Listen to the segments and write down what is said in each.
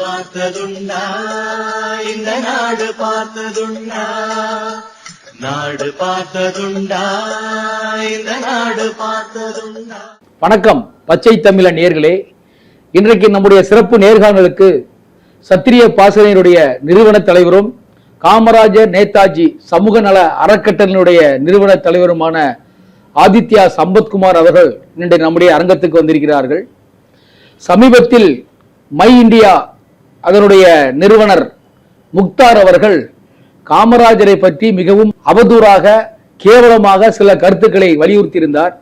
பார்த்ததுண்டா இந்த நாடு பார்த்ததுண்டா. நாடு பார்த்ததுண்டா இந்த நாடு பார்த்ததுண்டா. வணக்கம் பச்சை தமிழ நேர்களே. இன்றைக்கு நம்முடைய சிறப்பு நேர்காணலுக்கு சத்திரிய பாசனையினுடைய நிறுவன தலைவரும் காமராஜர் நேதாஜி சமூக நல அறக்கட்டளையினுடைய நிறுவன தலைவருமான ஆதித்யா சம்பத்குமார் அவர்கள் இன்று நம்முடைய அரங்கத்துக்கு வந்திருக்கிறார்கள். சமீபத்தில் மை இந்தியா அதனுடைய நிறுவனர் முக்தார் அவர்கள் காமராஜரை பற்றி மிகவும் அவதூறாக கேவலமாக சில கருத்துக்களை வலியுறுத்தியிருந்தார்.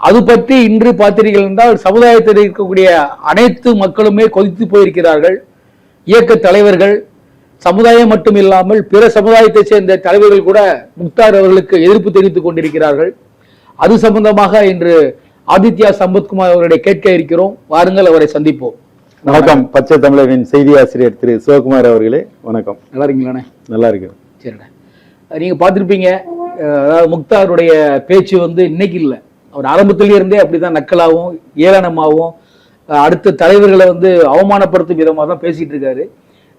அது பற்றி இன்று பார்த்தீர்கள் என்றால் சமுதாயத்தில் இருக்கக்கூடிய அனைத்து மக்களுமே கொதித்து போயிருக்கிறார்கள். இயக்க தலைவர்கள் சமுதாயம் மட்டும் இல்லாமல் பிற சமுதாயத்தை சேர்ந்த தலைவர்கள் கூட முக்தார் அவர்களுக்கு எதிர்ப்பு தெரிவித்துக் கொண்டிருக்கிறார்கள். அது சம்பந்தமாக இன்று ஆதித்யா சம்பத்குமார் அவர்களை கேட்க இருக்கிறோம். வாருங்கள் அவரை சந்திப்போம். வணக்கம். பச்சை தமிழரின் செய்தி ஆசிரியர் திரு சிவகுமார் அவர்களே வணக்கம். நல்லா இருக்கீங்களாண்ணே நல்லா இருக்கு சரிண்ணே நீங்க பார்த்திருப்பீங்க அதாவது முக்தாருடைய பேச்சு வந்து இன்னைக்கு இல்லை. அவர் ஆரம்பத்திலே இருந்தே அப்படிதான் நக்கலாகவும் ஏளனமாகவும் அடுத்த தலைவர்களை வந்து அவமானப்படுத்தும் விதமாக தான் பேசிட்டு இருக்காரு.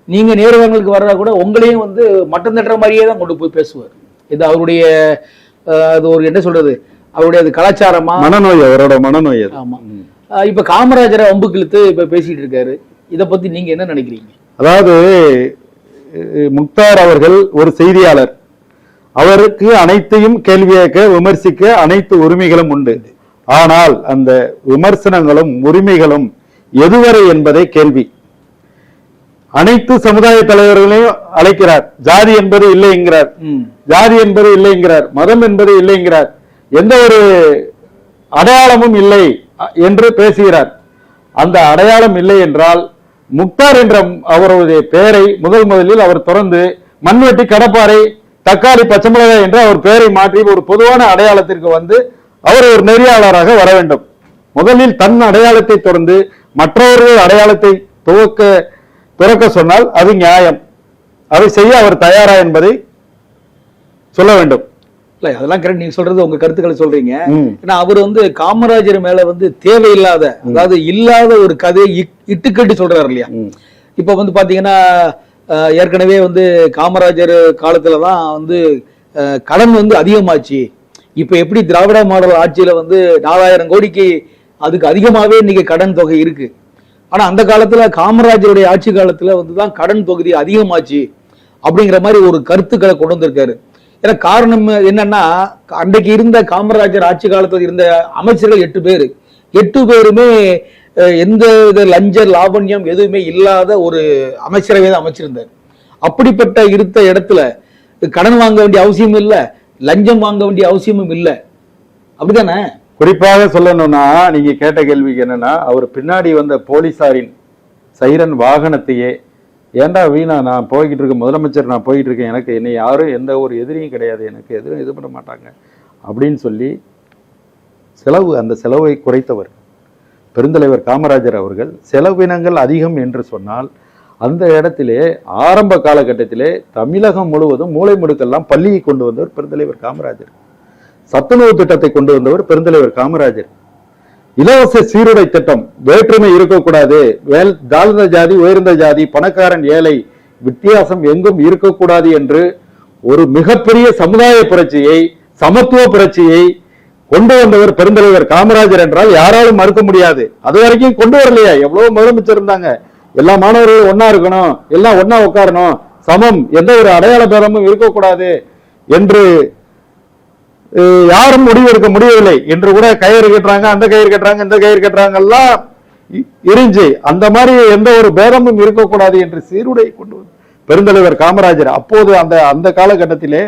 நீங்க நேர்காணலுக்கு வர்றதா கூட உங்களையும் வந்து மட்டம் தட்டுற மாதிரியே தான் கொண்டு போய் பேசுவார். இது அவருடைய அது ஒரு என்ன சொல்றது அவருடைய அது கலாச்சாரமா? மனநோய் அவரோட மனநோய் அது. ஆமா. அஹ் இப்ப காமராஜரை வம்புக்கு இழுத்து இப்ப பேசிட்டு இருக்காரு. இதை பத்தி நீங்க என்ன நினைக்கிறீங்க? அதாவது முக்தார் அவர்கள் ஒரு செய்தியாளர். அவருக்கு அனைத்தையும் கேள்வி கேட்க விமர்சிக்க அனைத்து உரிமைகளும் உண்டு. ஆனால் அந்த விமர்சனங்களும் உரிமைகளும் எதுவரை என்பதே கேள்வி. அனைத்து சமுதாய தலைவர்களையும் அழைக்கிறார். ஜாதி என்பது இல்லை என்கிறார் ஜாதி என்பது இல்லைங்கிறார். மதம் என்பது இல்லைங்கிறார். எந்த ஒரு அடையாளமும் இல்லை. என்று பேசுகிறார். அந்த அடையாளம் இல்லை என்றால் முக்தார் என்ற அவருடைய பெயரை முதல் முதலில் அவர் தொடர்ந்து மண்வெட்டி கடப்பாறை தக்காளி பச்சை மிளகாய் என்று அவர் பெயரை மாற்றி ஒரு பொதுவான அடையாளத்திற்கு வந்து அவர் ஒரு நெறியாளராக வர வேண்டும். முதலில் தன் அடையாளத்தை தொடர்ந்து மற்றவர்கள் அடையாளத்தை துவக்க துறக்க சொன்னால் அது நியாயம். அதை செய்ய அவர் தயாரா என்பதை சொல்ல வேண்டும். இல்ல அதெல்லாம் கரெக்ட் நீங்க சொல்றது உங்க கருத்துக்களை சொல்றீங்க. ஏன்னா அவர் வந்து காமராஜர் மேல வந்து தேவையில்லாத அதாவது இல்லாத ஒரு கதையை இட்- இட்டுக்கட்டி சொல்றாரு இல்லையா. இப்ப வந்து பாத்தீங்கன்னா ஏற்கனவே வந்து காமராஜர் காலத்துல தான் வந்து கடன் வந்து அதிகமாச்சு. இப்ப எப்படி திராவிட மாடல் ஆட்சியில வந்து நாலாயிரம் கோடிக்கு அதுக்கு அதிகமாவே இன்னைக்கு கடன் தொகை இருக்கு. ஆனா அந்த காலத்துல காமராஜருடைய ஆட்சி காலத்துல வந்து தான் கடன் தொகுதி அதிகமாச்சு அப்படிங்கிற மாதிரி ஒரு கருத்துக்களை கொண்டு வந்திருக்காரு. ஏன்னா காரணம் என்னன்னா அன்றைக்கு இருந்த காமராஜர் ஆட்சி காலத்தில் இருந்த அமைச்சர்கள் எட்டு பேர். எட்டு பேருமே எந்த வித லஞ்ச லாவண்யம் எதுவுமே இல்லாத ஒரு அமைச்சரவை தான் அமைச்சிருந்தார். அப்படிப்பட்ட இருந்த இடத்துல கடன் வாங்க வேண்டிய அவசியமும் இல்லை லஞ்சம் வாங்க வேண்டிய அவசியமும் இல்லை. அப்படிதானே குறிப்பாக சொல்லணும்னா நீங்க கேட்ட கேள்விக்கு என்னன்னா அவர் பின்னாடி வந்த போலீசாரின் சைரன் வாகனத்தையே ஏன்டா வீணா நான் போய்கிட்டு இருக்கேன் முதலமைச்சர் நான் போய்கிட்டு இருக்கேன் எனக்கு என்னை யாரும் எந்த ஒரு எதிரியும் கிடையாது எனக்கு எதுவும் இது பண்ண மாட்டாங்க அப்படின்னு சொல்லி செலவு அந்த செலவை குறைத்தவர் பெருந்தலைவர் காமராஜர் அவர்கள். செலவினங்கள் அதிகம் என்று சொன்னால் அந்த இடத்திலே ஆரம்ப காலகட்டத்திலே தமிழகம் முழுவதும் மூளை முடுக்கெல்லாம் பள்ளியை கொண்டு வந்தவர் பெருந்தலைவர் காமராஜர். சத்துணவு திட்டத்தை கொண்டு வந்தவர் பெருந்தலைவர் காமராஜர். இலவச சீருடை திட்டம். வேற்றுமை இருக்கக்கூடாது. வேல் தாழ்ந்த ஜாதி உயர்ந்த ஜாதி பணக்காரன் ஏழை வித்தியாசம் எங்கும் இருக்கக்கூடாது என்று ஒரு மிகப்பெரிய சமுதாய புரட்சியை சமத்துவ புரட்சியை கொண்டு வந்தவர் பெருந்தலைவர் காமராஜர் என்றால் யாராலும் மறுக்க முடியாது. அது வரைக்கும் கொண்டு வரலையா? எவ்வளவு முதலமைச்சர் இருந்தாங்க. எல்லா மாணவர்களும் ஒன்னா இருக்கணும். எல்லாம் ஒன்னா உட்காரணும். சமம். எந்த ஒரு அடையாள பேரமும் இருக்கக்கூடாது என்று யாரும் முடிவெடுக்க முடியவில்லை. என்று கூட கயிறு கட்டுறாங்க அந்த கயிறு கட்டுறாங்க இந்த கயிறு கட்டுறாங்க எல்லாம் இருந்துச்சு அந்த மாதிரி எந்த ஒரு பேதமும் இருக்கக்கூடாது என்று சீருடை கொண்டு வந்து பெருந்தலைவர் காமராஜர் அப்போது அந்த அந்த காலகட்டத்திலே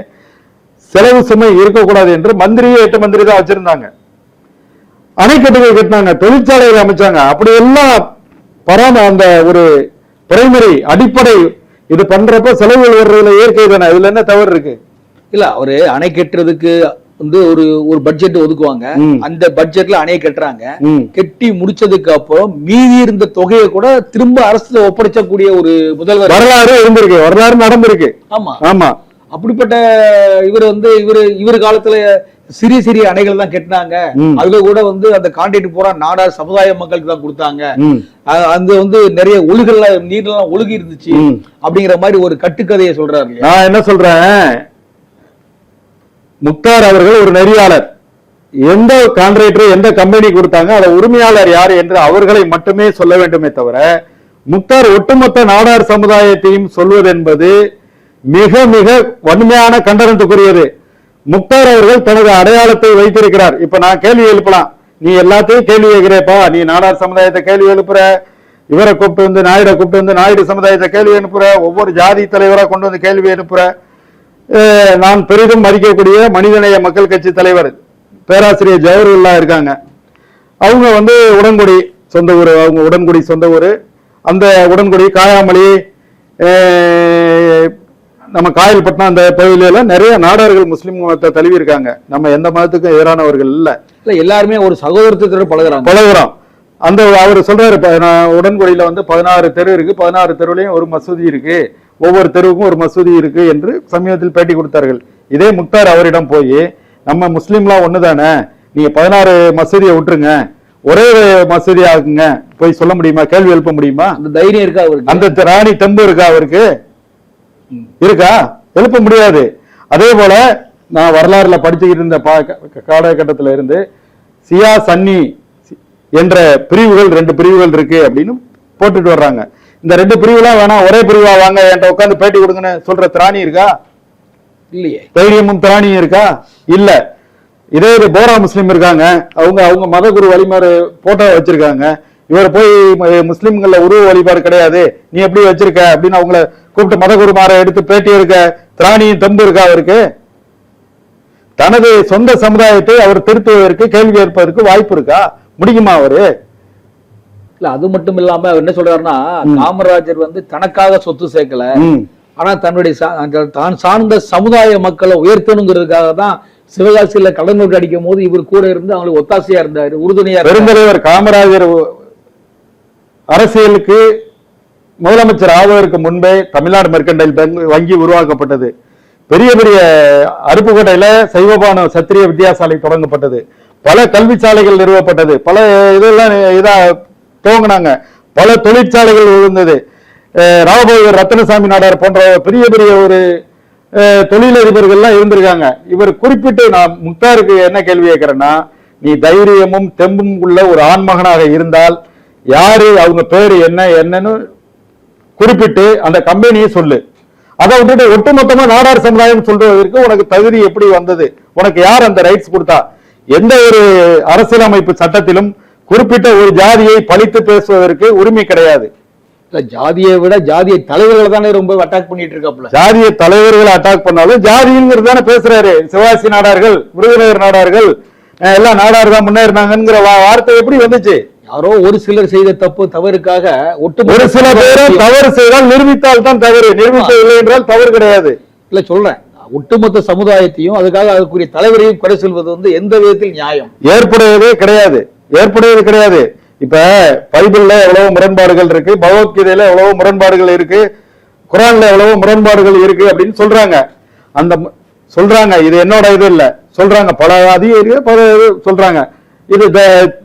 செலவு சுமை இருக்கக்கூடாது என்று மந்திரியே எட்டு மந்திரி தான் வச்சிருந்தாங்க. அணைக்கட்டுகள் கட்டினாங்க தொழிற்சாலைகள் அமைச்சாங்க. அப்படி எல்லாம் பராம அந்த ஒரு பிரைமரி அடிப்படை இது பண்றப்ப செலவுகள் வர்றதுல இயற்கை தானே இதுல என்ன தவறு இருக்கு? இல்ல அவரு அணை கட்டுறதுக்கு வந்து ஒரு ஒரு பட்ஜெட் ஒதுக்குவாங்க. அந்த பட்ஜெட்ல அணையை கட்டுறாங்க. கட்டி முடிச்சதுக்கு அப்புறம் மீதி இருந்த தொகையை கூட திரும்ப அரசுல ஒப்படைச்சக்கூடிய ஒரு முதல்வர். வரலாறு இருந்திருக்கு. வரலாறு நடந்திருக்கு. ஆமா. ஆமா. அப்படிப்பட்ட இவர் வந்து இவர் இவர் காலத்துல சிறிய சிறிய அணைகள் தான் கட்டினாங்க. அதுல கூட வந்து அந்த கான்ட்ராக்ட் பூரா நாடார் சமுதாய மக்களுக்கு தான் கொடுத்தாங்க. ம், அ- அங்க வந்து நிறைய ஒழுகல்ல நீர்லாம் ஒழுகி இருந்துச்சு. அப்படிங்கிற மாதிரி ஒரு கட்டுக்கதையை சொல்றாரு நான் என்ன சொல்றேன்? முக்தார் அவர்கள் ஒரு நெறியாளர். எந்த கான்ட்ராக்டர் எந்த கம்பெனி கொடுத்தாங்க அதை உரிமையாளர் யார் என்று அவர்களை மட்டுமே சொல்ல வேண்டுமே தவிர முக்தார் ஒட்டுமொத்த நாடார் சமுதாயத்தையும் சொல்வது என்பது மிக மிக வன்மையான கண்டனத்துக்குரியது முக்தார் அவர்கள் தனது அடையாளத்தை வைத்திருக்கிறார். இப்ப நான் கேள்வி எழுப்பலாம். நீ எல்லாத்தையும் கேள்வி கேட்கிறேப்பா. நீ நாடார் சமுதாயத்தை கேள்வி எழுப்புற. இவரை கூப்பிட்டு வந்து நாயுட கூப்பிட்டு வந்து நாயுடு சமுதாயத்தை கேள்வி அனுப்புற. ஒவ்வொரு ஜாதி தலைவராக கொண்டு வந்து கேள்வி அனுப்புற. நான் பெரிதும் மதிக்கக்கூடிய மனிதநேய மக்கள் கட்சி தலைவர் பேராசிரியர் ஜவஹர்லா இருக்காங்க. அவங்க வந்து உடன்குடி சொந்த ஊர் அவங்க உடன்குடி சொந்த ஊர். அந்த உடன்குடி காயாமலி நம்ம காயல்பட்டினம் அந்த பகுதியில நிறைய நாடார்கள் முஸ்லிம் மதத்தை தழுவி இருக்காங்க நம்ம எந்த மதத்துக்கும் எதிரானவர்கள் இல்லை. இல்ல எல்லாருமே ஒரு சகோதரத்துக்கு பழகுறாங்க. பழகுறோம். அந்த அவர் சொல்றாரு உடன்குடியில வந்து பதினாறு தெரு இருக்கு. பதினாறு தெருவுலயும் ஒரு மசூதி இருக்கு. ஒவ்வொரு தெருவுக்கும் ஒரு மசூதி இருக்கு என்று சமீபத்தில் பேட்டி கொடுத்தார்கள். இதே முக்தார் அவரிடம் போய் நம்ம முஸ்லீம்லாம் ஒண்ணுதானே? நீங்க பதினாறு மசூதியை விட்டுருங்க. ஒரே மசூதி ஆகுங்க போய் சொல்ல முடியுமா? கேள்வி எழுப்ப முடியுமா? அந்த தைரியம் இருக்கா அவருக்கு? அந்த ராணி தெம்பு இருக்கா அவருக்கு? இருக்கா? எழுப்ப முடியாது. அதே போல நான் வரலாறுல படிச்சுக்கிட்டு இருந்த காலகட்டத்துல இருந்து சியா சன்னி என்ற பிரிவுகள் ரெண்டு பிரிவுகள் இருக்கு அப்படின்னு போட்டுட்டு வர்றாங்க. இந்த ரெண்டு பிரிவுலாம் வேணாம் ஒரே பிரிவா வாங்க என்கிட்ட உட்காந்து பேட்டி கொடுங்கன்னு சொல்ற திராணி இருக்கா? இல்லையே. தைரியமும் திராணியும் இருக்கா? இல்ல. இதே இது போரா முஸ்லீம் இருக்காங்க. அவங்க அவங்க மதகுரு வழிமாறு போட்டோ வச்சிருக்காங்க. இவர் போய் முஸ்லிம்கள்ல உருவ வழிபாடு கிடையாது. நீ எப்படி வச்சிருக்க? அப்படின்னு அவங்கள கூப்பிட்டு மதகுருமாரை எடுத்து பேட்டி எடுக்க திராணியும் தெம்பு இருக்கா அவருக்கு? தனது சொந்த சமுதாயத்தை அவர் திருத்துவதற்கு கேள்வி கேட்பதற்கு வாய்ப்பு இருக்கா? முடியுமா அவரு? இல்ல அது மட்டும் இல்லாம அவர் என்ன சொல்றாருன்னா காமராஜர் வந்து தனக்காக சொத்து சேர்க்கல. ஆனா தன்னுடைய தான் சார்ந்த சமுதாய மக்களை உயர்த்தணுங்கிறதுக்காக தான் சிவகாசியில கடன் நோட்டு அடிக்கும் போது இவர் கூட இருந்து அவங்களுக்கு ஒத்தாசையா இருந்தாரு உறுதுணையா பெருந்தலைவர் காமராஜர் அரசியலுக்கு முதலமைச்சர் ஆவதற்கு முன்பே தமிழ்நாடு மெர்கண்டைல் பேங்க் வங்கி உருவாக்கப்பட்டது. பெரிய பெரிய அருப்புக்கோட்டையில சைவபான சத்திரிய வித்தியாசாலை தொடங்கப்பட்டது. பல கல்வி சாலைகள் நிறுவப்பட்டது. பல இதெல்லாம் இதா துவங்கினாங்க பல தொழிற்சாலைகள் விழுந்தது அஹ் ரத்னசாமி நாடார் போன்ற பெரிய பெரிய ஒரு தொழிலதிபர்கள்லாம் இருந்திருக்காங்க. இவர் குறிப்பிட்டு நான் முக்தாருக்கு என்ன கேள்வி கேட்கிறேன்னா நீ தைரியமும் தெம்பும் உள்ள ஒரு ஆண்மகனாக இருந்தால் யாரு அவங்க பேர் என்ன என்னன்னு குறிப்பிட்டு அந்த கம்பெனியை சொல்லு. அதை விட்டுட்டு ஒட்டுமொத்தமா நாடார் சமுதாயம் சொல்றதற்கு உனக்கு தகுதி எப்படி வந்தது? உனக்கு யார் அந்த ரைட்ஸ் கொடுத்தா? எந்த ஒரு அரசியலமைப்பு சட்டத்திலும் குறிப்பிட்ட ஒரு ஜாதியை பழித்து பேசுவதற்கு உரிமை கிடையாது. ஜாதியை விட ஜாதிய தலைவர்களை தானே ரொம்ப அட்டாக் பண்ணிட்டு இருக்காப்புல. ஜாதிய தலைவர்களை அட்டாக் பண்ணாலும் ஜாதிங்கிறது தானே பேசுறாரு. சிவாசி நாடார்கள் விருதுநகர் நாடார்கள் எல்லாம் நாடார் தான் முன்னேறினாங்கிற வார்த்தை எப்படி வந்துச்சு? யாரோ ஒரு சிலர் செய்த தப்பு தவறுக்காக ஒட்டுமொத்த ஒரு சில பேரும் தவறு செய்தால் நிரூபித்தால் தான் தவறு. நிரூபிக்கவில்லை என்றால் தவறு கிடையாது. இல்ல சொல்றேன். ஒட்டுமொத்த சமுதாயத்தையும் அதுக்காக அதுக்குரிய தலைவரையும் குறை சொல்வது வந்து எந்த விதத்தில் நியாயம்? ஏற்புடையதே கிடையாது. ஏற்புடையது கிடையாது. இப்ப பைபிள்ல எவ்வளவு முரண்பாடுகள் இருக்கு பகவத்கீதையில எவ்வளவு முரண்பாடுகள் இருக்கு குரான்ல எவ்வளவு முரண்பாடுகள் இருக்கு அப்படின்னு சொல்றாங்க. அந்த சொல்றாங்க. இது என்னோட இது இல்ல. சொல்றாங்க. பல அதிக பல சொல்றாங்க. இது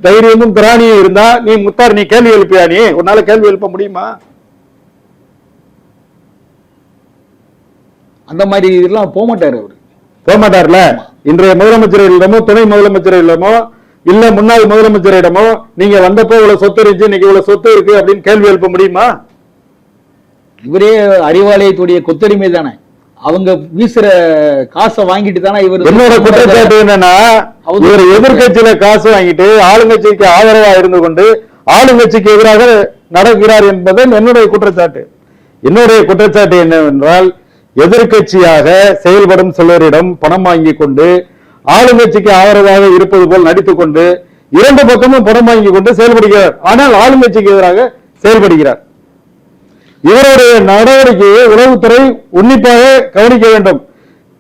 தைரியமும் திராணியும் இருந்தா நீ முத்தார் நீ கேள்வி எழுப்பியா நீ? உன்னால கேள்வி எழுப்ப முடியுமா? அந்த மாதிரி இதெல்லாம் போக மாட்டாரு அவரு. போக மாட்டார்ல இன்றைய முதலமைச்சரிடமோ துணை முதலமைச்சரிடமோ இல்ல முன்னாள் முதலமைச்சரிடமோ நீங்க வந்தப்போ இவ்வளவு சொத்து இருந்துச்சு இன்னைக்கு இவ்வளவு சொத்து இருக்கு அப்படின்னு கேள்வி எழுப்ப முடியுமா? இவரே அறிவாலயத்துடைய கொத்தடிமை தானே அவங்க வீசுற காசை வாங்கிட்டு தானே இவர் என்னோட குற்றச்சாட்டு என்னன்னா இவர் எதிர்க்கட்சியில காசு வாங்கிட்டு ஆளுங்கட்சிக்கு ஆதரவா இருந்து கொண்டு ஆளுங்கட்சிக்கு எதிராக நடக்கிறார் என்பது என்னுடைய குற்றச்சாட்டு. என்னுடைய குற்றச்சாட்டு என்னவென்றால் எதிர்க்கட்சியாக செயல்படும் சிலரிடம் பணம் வாங்கி கொண்டு ஆளுங்கட்சிக்கு ஆதரவாக இருப்பது போல் நடித்துக் கொண்டு இரண்டு பக்கமும் பணம் வாங்கி கொண்டு செயல்படுகிறார். ஆனால் ஆளுங்கட்சிக்கு எதிராக செயல்படுகிறார். இவருடைய நடவடிக்கையை உளவுத்துறை உன்னிப்பாக கவனிக்க வேண்டும்.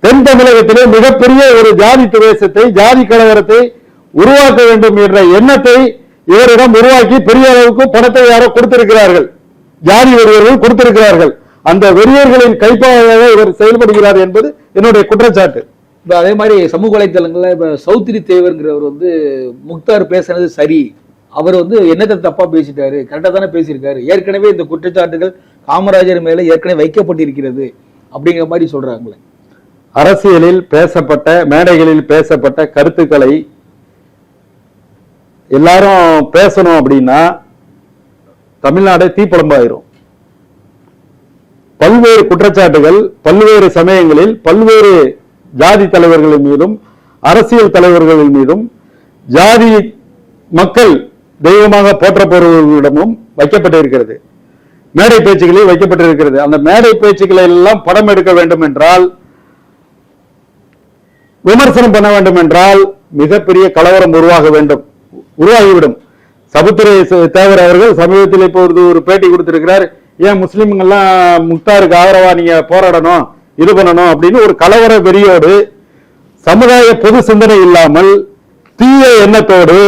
தென் தமிழகத்திலே மிகப்பெரிய ஒரு ஜாதி பிரதேசத்தை ஜாதி கலவரத்தை உருவாக்க வேண்டும் என்ற எண்ணத்தை இவரிடம் உருவாக்கி பெரிய அளவுக்கு பணத்தை யாரோ கொடுத்திருக்கிறார்கள். ஜாதி வெறியர்கள் கொடுத்திருக்கிறார்கள். அந்த வெறியர்களின் கைப்பாக இவர் செயல்படுகிறார் என்பது என்னுடைய குற்றச்சாட்டு. இப்போ அதே மாதிரி சமூக வலைத்தளங்களில் இப்போ சௌத்ரி தேவருங்கிறவர் வந்து முக்தார் பேசுனது சரி. அவர் வந்து என்னத்தை தப்பா பேசிட்டாரு? கரெக்டாக தானே பேசியிருக்காரு. ஏற்கனவே இந்த குற்றச்சாட்டுகள் காமராஜர் மேலே ஏற்கனவே வைக்கப்பட்டிருக்கிறது அப்படிங்கிற மாதிரி சொல்றாங்களே. அரசியலில் பேசப்பட்ட மேடைகளில் பேசப்பட்ட கருத்துக்களை எல்லாரும் பேசணும் அப்படின்னா தமிழ்நாடு தீப்பழம்பாயிரும் பல்வேறு குற்றச்சாட்டுகள் பல்வேறு சமயங்களில் பல்வேறு ஜாதி தலைவர்கள் மீதும் அரசியல் தலைவர்கள் மீதும் ஜாதி மக்கள் தெய்வமாக போற்றப்படுவர்களிடமும் வைக்கப்பட்டிருக்கிறது. மேடை பேச்சுகளில் வைக்கப்பட்டிருக்கிறது. அந்த மேடை பேச்சுக்களை எல்லாம் படம் எடுக்க வேண்டும் என்றால் விமர்சனம் பண்ண வேண்டும் என்றால் மிகப்பெரிய கலவரம் உருவாக வேண்டும். உருவாகிவிடும். சபுத்துறை தேவர் அவர்கள் சமீபத்தில் இப்போ ஒரு ஒரு பேட்டி கொடுத்திருக்கிறார். ஏன் முஸ்லிம்கள்லாம் முக்தாருக்கு ஆதரவா நீங்க போராடணும்? இது பண்ணணும் அப்படின்னு ஒரு கலவர வெறியோடு சமுதாய பொது சிந்தனை இல்லாமல் தீய எண்ணத்தோடு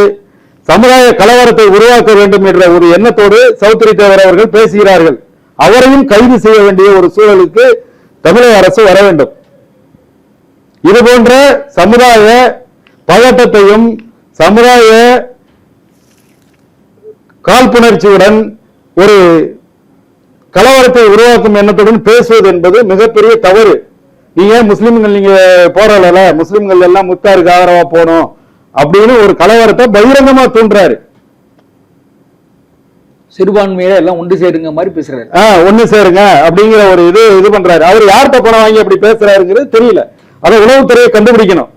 சமுதாய கலவரத்தை உருவாக்க வேண்டும் என்ற ஒரு எண்ணத்தோடு சௌத்ரி தேவர் அவர்கள் பேசுகிறார்கள். அவரையும் கைது செய்ய வேண்டிய ஒரு சூழலுக்கு தமிழக அரசு வர வேண்டும். இது போன்ற சமுதாய பதட்டத்தையும் சமுதாய காழ்ப்புணர்ச்சியுடன் ஒரு கலவரத்தை உருவாக்கும் எண்ணத்துடன் பேசுவது என்பது மிகப்பெரிய தவறு. நீங்க முஸ்லிம்கள் நீங்க போராடல? முஸ்லிம்கள் எல்லாம் முத்தாருக்கு ஆதரவா போகணும் அப்படின்னு ஒரு கலவரத்தை பகிரங்கமா தூண்டுறாரு. சிறுபான்மையில எல்லாம் ஒன்று சேருங்க மாதிரி பேசுறாரு. ஆஹ் ஒண்ணு சேருங்க அப்படிங்கிற ஒரு இது இது பண்றாரு. அவர் யார்கிட்ட பணம் வாங்கி அப்படி பேசுறாருங்கிறது தெரியல. அதை உளவுத்துறையை கண்டுபிடிக்கணும்.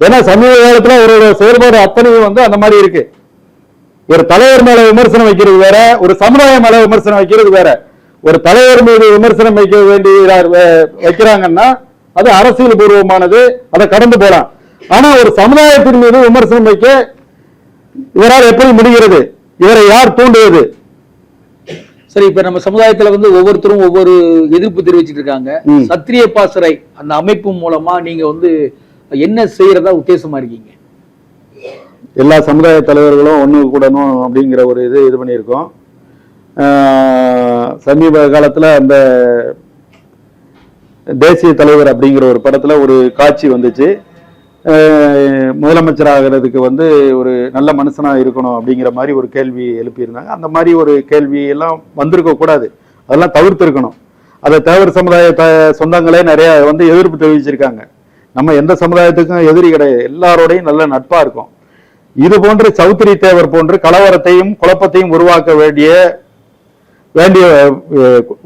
ஏன்னா சமீப காலத்துல அவரோட செயல்பாடு அத்தனையும் வந்து அந்த மாதிரி இருக்கு. ஒரு தலைவர் மேல விமர்சனம் வைக்கிறது வேற ஒரு சமுதாயம் மேல விமர்சனம் வைக்கிறது வேற. ஒரு தலைவர் மீது விமர்சனம் வைக்க வேண்டிய வைக்கிறாங்கன்னா அது அரசியல் பூர்வமானது அதை கடந்து போலாம் ஆனா ஒரு சமுதாயத்தின் மீது விமர்சனம் வைக்க இவரால் எப்படி முடிகிறது? இவரை யார் தூண்டுவது? சரி இப்ப நம்ம சமுதாயத்துல வந்து ஒவ்வொருத்தரும் ஒவ்வொரு எதிர்ப்பு தெரிவிச்சிட்டு இருக்காங்க. சத்திரிய பாசறை அந்த அமைப்பு மூலமா நீங்க வந்து என்ன செய்யறதா உத்தேசமா இருக்கீங்க? எல்லா சமுதாய தலைவர்களும் ஒன்று கூடணும் அப்படிங்கிற ஒரு இது இது பண்ணியிருக்கோம். சமீப காலத்தில் அந்த தேசிய தலைவர் அப்படிங்கிற ஒரு படத்தில் ஒரு காட்சி வந்துச்சு. முதலமைச்சர் ஆகிறதுக்கு வந்து ஒரு நல்ல மனுஷனாக இருக்கணும் அப்படிங்கிற மாதிரி ஒரு கேள்வி எழுப்பியிருந்தாங்க. அந்த மாதிரி ஒரு கேள்வி எல்லாம் வந்திருக்கக்கூடாது அதெல்லாம் தவிர்த்திருக்கணும். அதை தேவர் சமுதாய த- சொந்தங்களே நிறையா வந்து எதிர்ப்பு தெரிவிச்சிருக்காங்க. நம்ம எந்த சமுதாயத்துக்கும் எதிரி கிடையாது. எல்லாரோடையும் நல்ல நட்பாக இருக்கும். இது போன்று சௌத்ரி தேவர் போன்று கலவரத்தையும் குழப்பத்தையும் உருவாக்க வேண்டிய வேண்டிய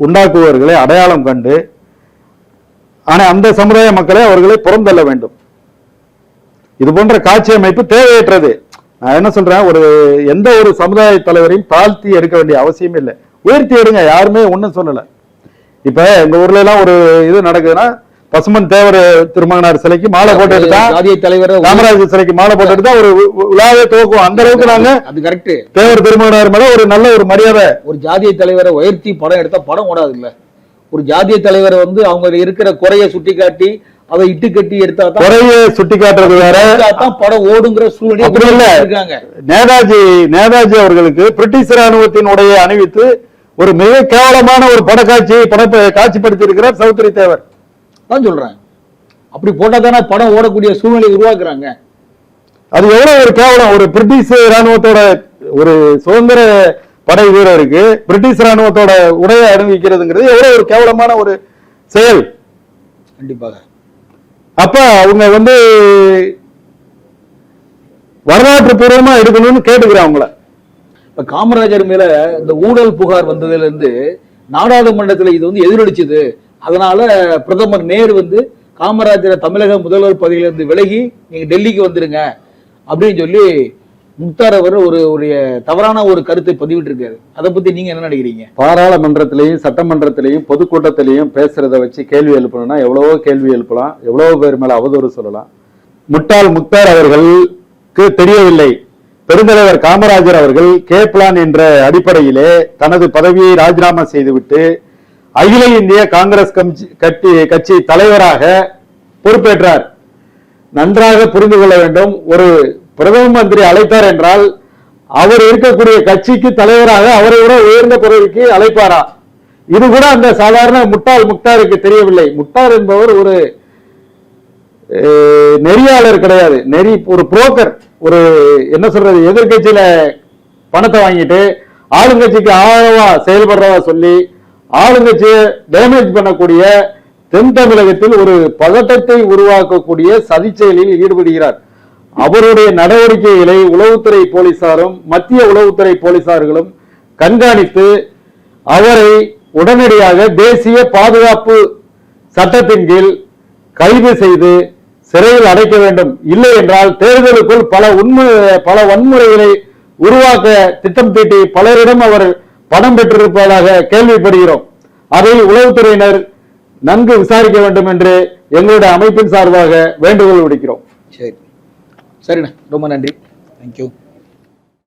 உண்டாக்குபவர்களை அடையாளம் கண்டு ஆனா அந்த சமுதாய மக்களை அவர்களை புறந்தள்ள வேண்டும். இது போன்ற காட்சி அமைப்பு தேவையற்றது. நான் என்ன சொல்றேன்? ஒரு எந்த ஒரு சமுதாய தலைவரையும் தாழ்த்தி எடுக்க வேண்டிய அவசியம் இல்லை. உயர்த்தி எடுங்க யாருமே ஒன்றும் சொல்லலை. இப்ப எங்கள் ஊர்ல எல்லாம் ஒரு இது நடக்குதுன்னா பசுமன் தேவர் திருமகனார் சிலைக்கு மாலை போட்டு எடுத்தா தலைவரை காமராஜர் சிலைக்கு மாலை போட்டு எடுத்தா ஒரு விழாவே துவக்கும். அந்த அளவுக்கு நாங்க அது கரெக்ட். தேவர் திருமகனார் மேல ஒரு நல்ல ஒரு மரியாதை. ஒரு ஜாதிய தலைவரை உயர்த்தி படம் எடுத்தா படம் ஓடாது இல்ல ஒரு ஜாதிய தலைவரை வந்து அவங்க இருக்கிற குறைய சுட்டி காட்டி அதை இட்டு கட்டி எடுத்தா குறைய சுட்டி காட்டுறது வேற. தான் படம் ஓடுங்கிற சூழ்நிலை அப்படி இல்ல. இருக்காங்க. நேதாஜி நேதாஜி அவர்களுக்கு பிரிட்டிஷ் ராணுவத்தின் உடையை அணிவித்து ஒரு மிக கேவலமான ஒரு படக்காட்சி படத்தை காட்சிப்படுத்தி இருக்கிறார் சௌத்ரி தேவர். தான் சொல்றேன் அப்படி போட்டா தானே படம் ஓடக்கூடிய சூழ்நிலை உருவாக்குறாங்க. அது எவ்வளவு ஒரு கேவலம் ஒரு பிரிட்டிஷ் ராணுவத்தோட ஒரு சுதந்திர படை வீரருக்கு பிரிட்டிஷ் ராணுவத்தோட உடையை அணிவிக்கிறதுங்கிறது எவ்வளவு ஒரு கேவலமான ஒரு செயல். கண்டிப்பாக. அப்ப அவங்க வந்து வரலாற்று பூர்வமா எடுக்கணும்னு கேட்டுக்கிறேன் அவங்கள. இப்ப காமராஜர் மேல இந்த ஊழல் புகார் வந்ததுல இருந்து நாடாளுமன்றத்துல இது வந்து எதிரொலிச்சது. அதனால பிரதமர் நேரு வந்து காமராஜரை தமிழக முதல்வர் பதவியிலிருந்து விலகி நீங்க டெல்லிக்கு வந்துருங்க அப்படின்னு சொல்லி முக்தார் அவர் ஒரு ஒரு தவறான ஒரு கருத்தை பதிவிட்டு இருக்காரு அதை பத்தி நீங்க என்ன நினைக்கிறீங்க? பாராளுமன்றத்திலையும் சட்டமன்றத்திலையும் பொதுக்கூட்டத்திலையும் பேசுறத வச்சு கேள்வி எழுப்பணும்னா எவ்வளவோ கேள்வி எழுப்பலாம் எவ்வளவோ பேர் மேல அவதூறு சொல்லலாம். முட்டாள் முக்தார் அவர்களுக்கு தெரியவில்லை. பெருந்தலைவர் காமராஜர் அவர்கள் கே பிளான் என்ற அடிப்படையிலே தனது பதவியை ராஜினாமா செய்துவிட்டு அகில இந்திய காங்கிரஸ் கட்சி கட்சி கட்சி தலைவராக பொறுப்பேற்றார். நன்றாக புரிந்து கொள்ள வேண்டும். ஒரு பிரதம மந்திரி அழைத்தார் என்றால் அவர் இருக்கக்கூடிய கட்சிக்கு தலைவராக அவரை விட உயர்ந்த பதவிக்கு அழைப்பாரா? இது கூட அந்த சாதாரண முட்டாள் முக்தாருக்கு தெரியவில்லை. முக்தார் என்பவர் ஒரு நெறியாளர் கிடையாது. நெறி ஒரு புரோக்கர். ஒரு என்ன சொல்றது எதிர்கட்சியில பணத்தை வாங்கிட்டு ஆளுங்கட்சிக்கு ஆழவா செயல்படுறதா சொல்லி ஆளுங்கட்சியை டேமேஜ் பண்ணக்கூடிய தென் தமிழகத்தில் ஒரு பதட்டத்தை உருவாக்கக்கூடிய சதி செயலில் ஈடுபடுகிறார். அவருடைய நடவடிக்கைகளை உளவுத்துறை போலீசாரும் மத்திய உளவுத்துறை போலீசார்களும் கண்காணித்து அவரை உடனடியாக தேசிய பாதுகாப்பு சட்டத்தின் கீழ் கைது செய்து சிறையில் அடைக்க வேண்டும். இல்லை என்றால் தேர்தலுக்குள் பல உண்மை பல வன்முறைகளை உருவாக்க திட்டம் தீட்டி பலரிடம் அவர் பணம் பெற்றிருப்பதாக கேள்விப்படுகிறோம். அதை உளவுத்துறையினர் நன்கு விசாரிக்க வேண்டும் என்று எங்களுடைய அமைப்பின் சார்பாக வேண்டுகோள் விடுக்கிறோம். சரி. சரிண்ணா. ரொம்ப நன்றி. தேங்க்யூ